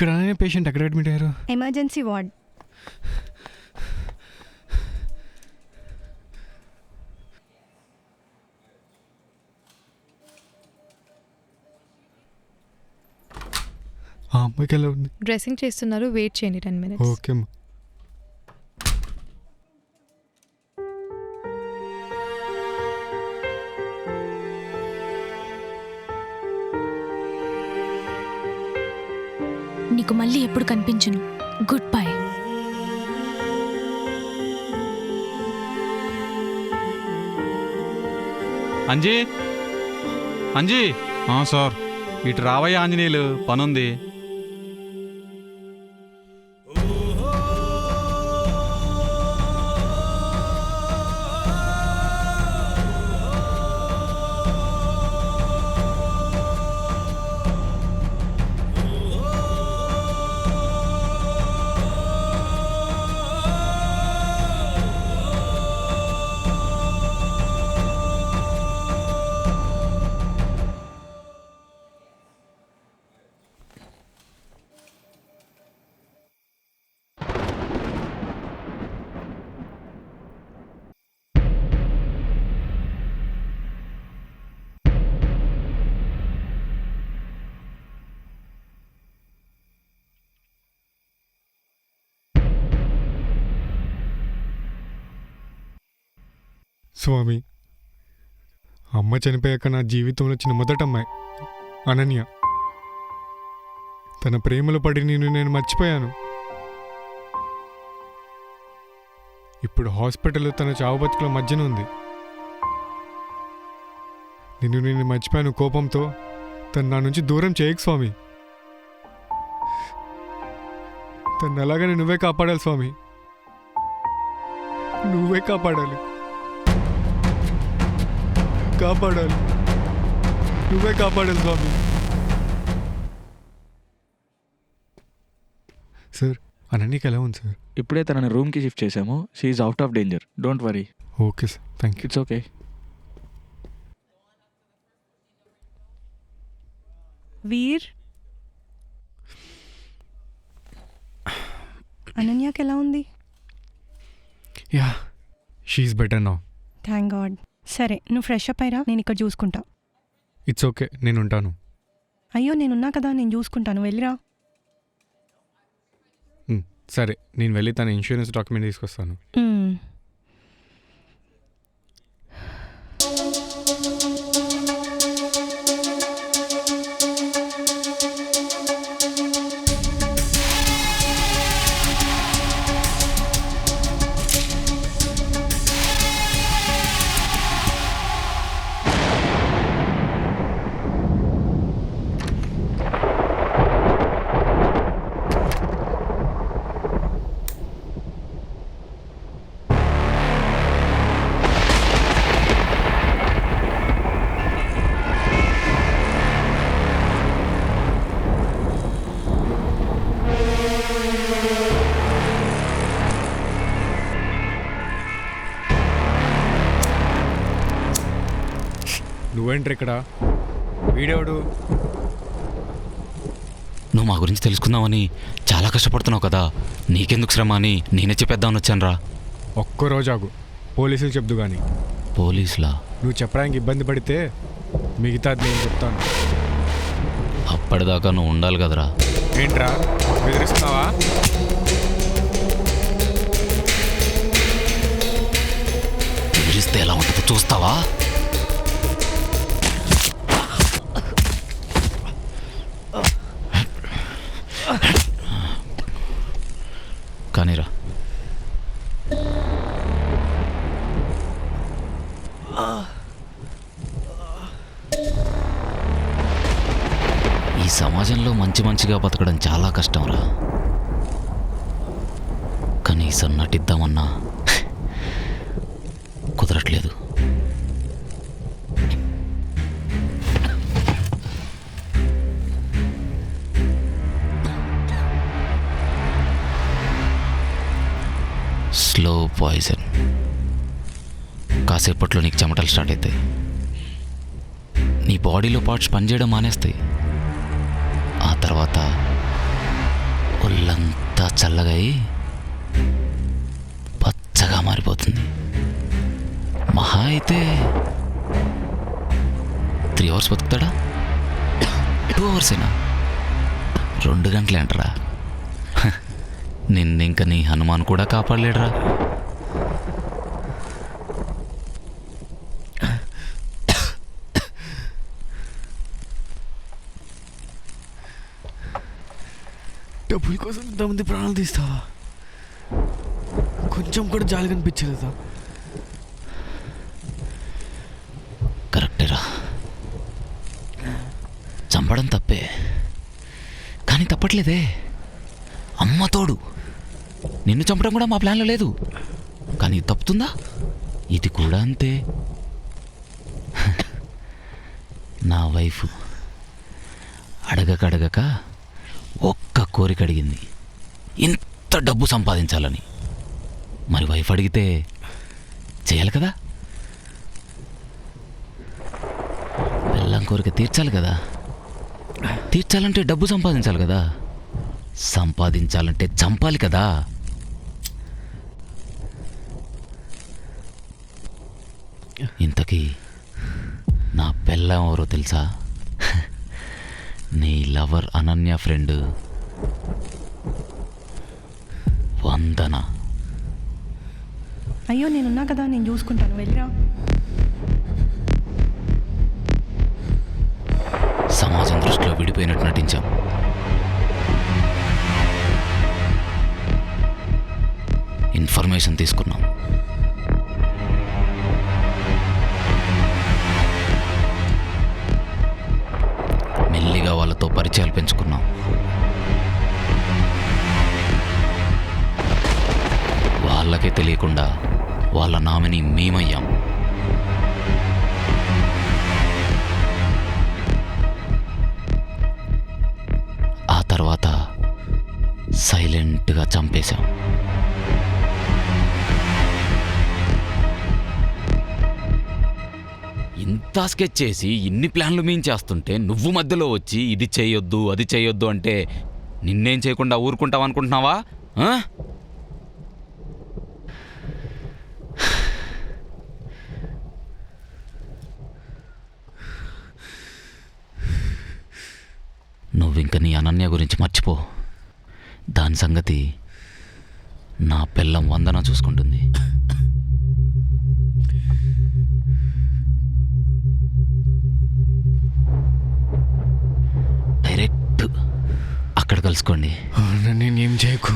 ఇక్కడ పేషెంట్ ఎక్కడ అడ్మిట్ అయ్యారు? ఎమర్జెన్సీ వార్డ్ ఆ అమ్మాయికి ఎలా ఉంది? డ్రెస్సింగ్ చేస్తున్నారు. వెయిట్ చేయండి టెన్ మినిట్స్ ఓకే అమ్మా. ఎప్పుడు కనిపించును. Good bye Anji? Anji? Sir. ఇటు రావయ్య ఆంజనేయులు పనుంది. స్వామి అమ్మ చనిపోయాక నా జీవితంలో వచ్చిన మొదట అమ్మాయి అనన్య. తన ప్రేమలో పడి నేను నేను మర్చిపోయాను. ఇప్పుడు హాస్పిటల్లో తన చావు బతుకుల మధ్యన ఉంది. నిన్ను నేను మర్చిపోయాను కోపంతో తను నా నుంచి దూరం చేయకు స్వామి. తను అలాగనే నువ్వే కాపాడాలి స్వామి. నువ్వే కాపాడాలి. కాపాడాలి. నువ్వే కాపాడాలి స్వామి. సార్ అనన్నీకి ఎలా ఉంది సార్? ఇప్పుడే తనని రూమ్కి షిఫ్ట్ చేశాము. She out of danger don't worry okay sir thank you it's okay Veer? అనన్యకి ఎలా ఉంది? Yeah she's better now thank God సరే నువ్వు ఫ్రెష్ అప్ అయిరా నేను ఇక్కడ చూసుకుంటా. ఇట్స్ ఓకే నేను ఉంటాను అయ్యో నేనున్నా కదా నేను చూసుకుంటాను వెళ్ళిరా. సరే నేను వెళ్ళి తన ఇన్సూరెన్స్ డాక్యుమెంట్ తీసుకొస్తాను. నువ్వేంటి ఇక్కడ? వీడేవాడు? నువ్వు మా గురించి తెలుసుకుందామని చాలా కష్టపడుతున్నావు కదా. నీకెందుకు శ్రమ అని నేనే చెప్పేద్దామని వచ్చానురా. ఒక్క రోజు ఆగు పోలీసులు చెప్దు కానీ పోలీసులా? నువ్వు చెప్పడానికి ఇబ్బంది పడితే మిగతాది నేను చెప్తాను. అప్పటిదాకా నువ్వు ఉండాలి కదరా. ఏంట్రా? బెదిరిస్తున్నావా? బెదిరిస్తే ఎలా ఉంటుందో చూస్తావా? కానీరా ఈ సమాజంలో మంచి మంచిగా బతకడం చాలా కష్టంరా. కనీసం నటిద్దామన్నా కుదరట్లేదు. పాయిజన్. కాసేపట్లో నీకు చెమటలు స్టార్ట్ అవుతాయి నీ బాడీలో పార్ట్స్ పనిచేయడం మానేస్తాయి. ఆ తర్వాత ఒళ్ళంతా చల్లగా అయి పచ్చగా మారిపోతుంది. మహా అయితే త్రీ అవర్స్ బతుకుతాడా? టూ అవర్సేనా? రెండు గంటలే అంటరా నిన్న ఇంకా నీ హనుమాన్ కూడా కాపాడలేడురా. డబ్బుల కోసం ఇంతమంది ప్రాణాలు తీస్తావా? కొంచెం కూడా జాలి కనిపించలేదా? కరెక్టేరా. చంపడం తప్పే. కానీ తప్పట్లేదే. అమ్మ తోడు. నిన్ను చంపడం కూడా మా ప్లాన్లో లేదు. కానీ తప్పుతుందా? ఇది కూడా అంతే. నా వైఫ్. అడగక అడగక ఒక్క కోరిక అడిగింది. ఇంత డబ్బు సంపాదించాలని. మరి వైఫ్ అడిగితే చేయాలి కదా? పిల్లం కోరిక తీర్చాలి కదా? తీర్చాలంటే డబ్బు సంపాదించాలి కదా? సంపాదించాలంటే చంపాలి కదా? ఇంతకీ నా పెళ్ళం ఎవరో తెలుసా? నీ లవర్ అనన్య ఫ్రెండ్. వందన. అయ్యో నేనున్నా కదా నేను చూసుకుంటాను. వెళ్ళిరా. సమాజం దృష్టిలో విడిపోయినట్టు నటించాం. ఇన్ఫర్మేషన్ తీసుకున్నాం. వాళ్ళ నామిని మేమయ్యాం. ఆ తర్వాత సైలెంట్గా చంపేశాం. ఇంత స్కెచ్ చేసి ఇన్ని ప్లాన్లు మేము చేస్తుంటే నువ్వు మధ్యలో వచ్చి ఇది చేయొద్దు అది చేయొద్దు అంటే నిన్నేం చేయకుండా ఊరుకుంటావు అనుకుంటున్నావా నువ్వింక నీ అనన్య గురించి మర్చిపో. దాని సంగతి నా పిల్లం వందన చూసుకుంటుంది. డైరెక్ట్ అక్కడ కలుసుకోండి. నేనేం చేయకు.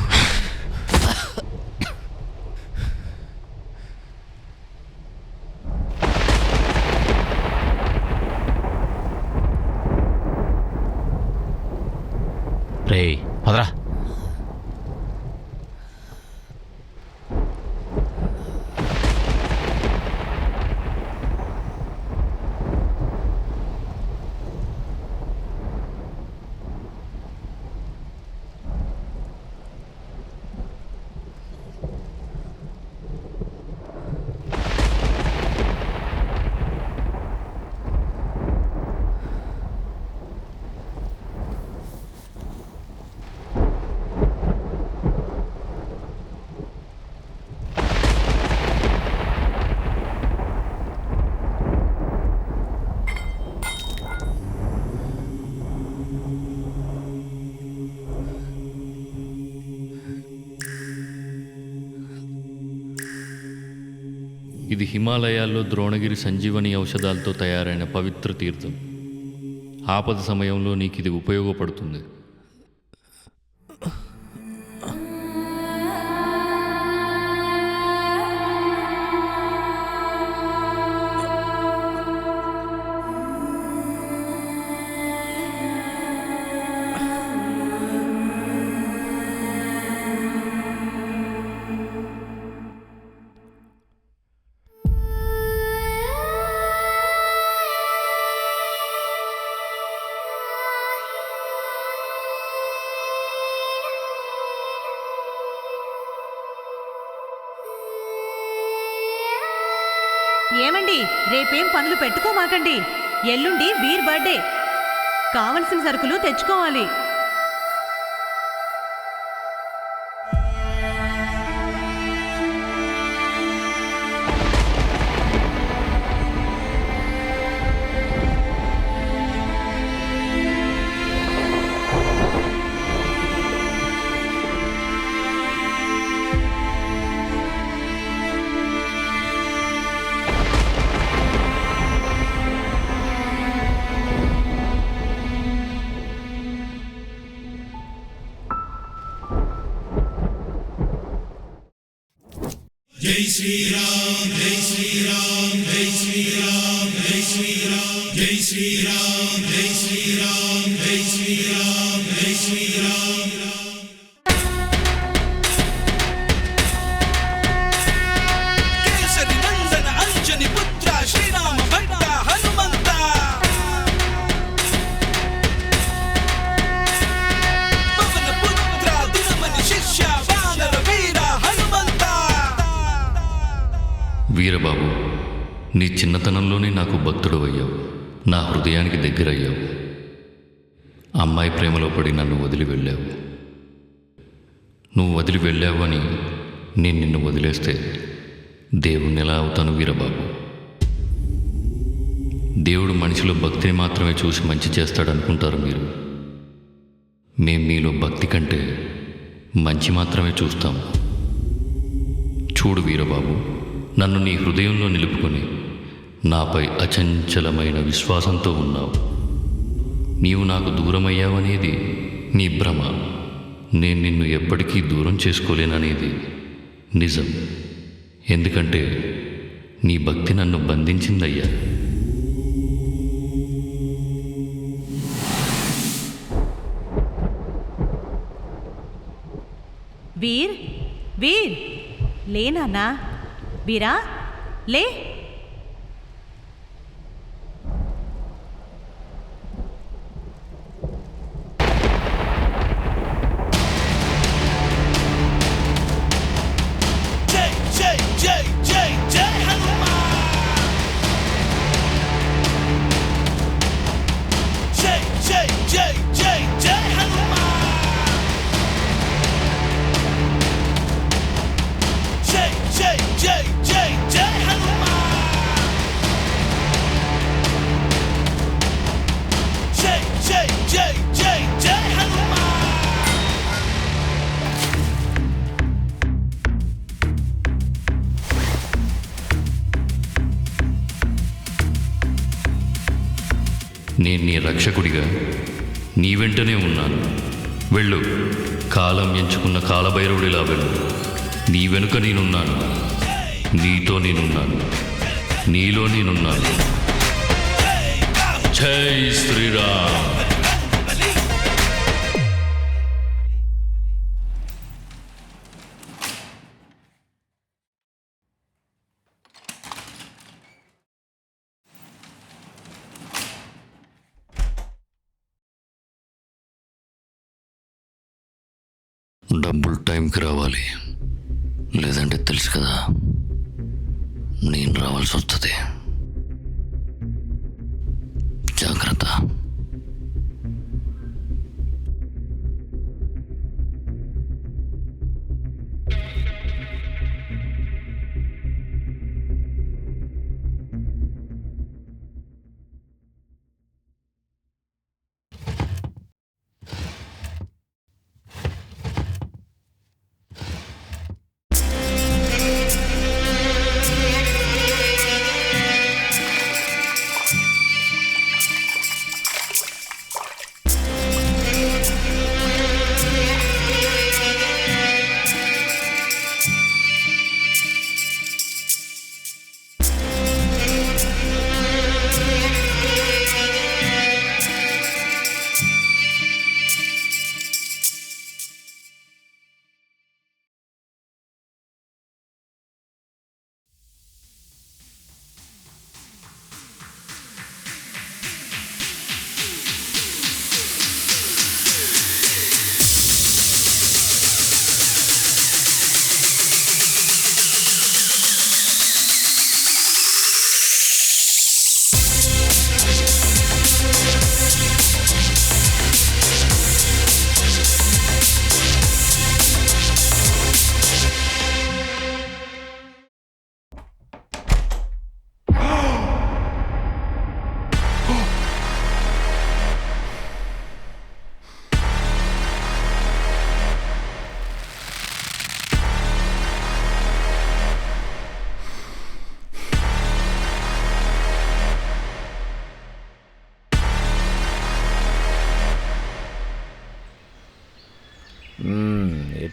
ఇది హిమాలయాల్లో ద్రోణగిరి సంజీవని ఔషధాలతో తయారైన పవిత్ర తీర్థం. ఆపద సమయంలో నీకు ఇది ఉపయోగపడుతుంది. ఏమండి? రేపేం పనులు పెట్టుకోమాకండి. ఎల్లుండి వీర్ బర్త్డే. కావలసిన సరుకులు తెచ్చుకోవాలి. నీ చిన్నతనంలోనే నాకు భక్తుడు అయ్యావు నా హృదయానికి దగ్గరయ్యావు. అమ్మాయి ప్రేమలో పడి నన్ను వదిలి వెళ్ళావు. నువ్వు వదిలి వెళ్ళావు అని నేను నిన్ను వదిలేస్తే దేవుణ్ణి ఎలా అవుతాను వీరబాబు? దేవుడు మనిషిలో భక్తిని మాత్రమే చూసి మంచి చేస్తాడనుకుంటారు మీరు. మేం మీలో భక్తి కంటే మంచి మాత్రమే చూస్తాం. చూడు వీరబాబు నన్ను నీ హృదయంలో నిలుపుకొని నాపై అచంచలమైన విశ్వాసంతో ఉన్నావు. నీవు నాకు దూరమయ్యావనేది నీ భ్రమ. నేను నిన్ను ఎప్పటికీ దూరం చేసుకోలేననేది నిజం. ఎందుకంటే నీ భక్తి నన్ను బంధించిందయ్యా. వీర్ వీర్ లే నాన్నా. వీరా లే. నీ నీ వెంటనే ఉన్నాను. వెళ్ళు. కాలం ఎంచుకున్న కాలభైరవుడిలా వెళ్ళు. నీ వెనుక నేనున్నాను. నీతో నేనున్నాను. నీలో నేనున్నాను. జై శ్రీరామ్. టైంకి రావాలి. లేదంటే తెలుసు కదా నేను రావాల్సి వస్తుంది.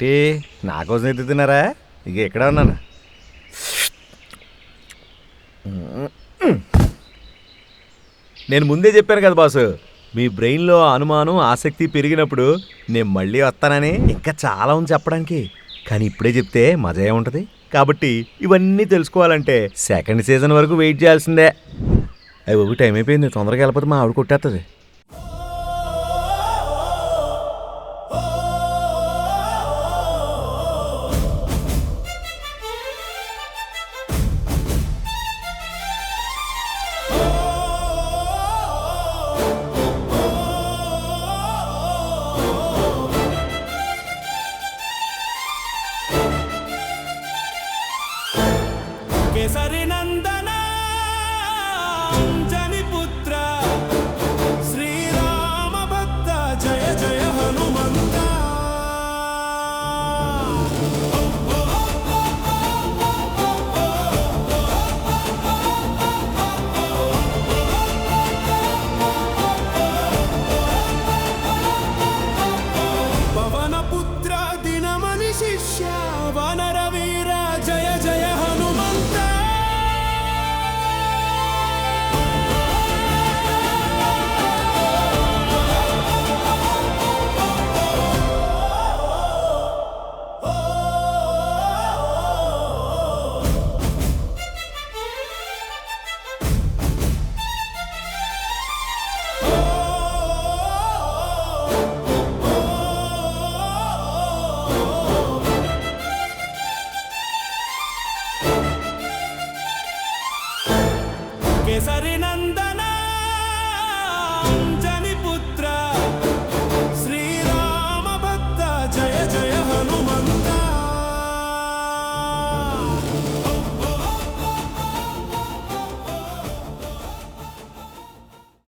ఏంటి? నా కోసం ఎత్తుతున్నారా ఇక ఎక్కడ ఉన్నాను. నేను ముందే చెప్పాను కదా బాసు మీ బ్రెయిన్లో అనుమానం ఆసక్తి పెరిగినప్పుడు నేను మళ్ళీ వస్తానని. ఇంకా చాలా ఉంది చెప్పడానికి. కానీ ఇప్పుడే చెప్తే మజా ఉంటుంది కాబట్టి ఇవన్నీ తెలుసుకోవాలంటే సెకండ్ సీజన్ వరకు వెయిట్ చేయాల్సిందే. అవి ఒకటి టైం అయిపోయింది. తొందరగా వెళ్ళిపోతే మా ఆవిడ కొట్టేస్తుంది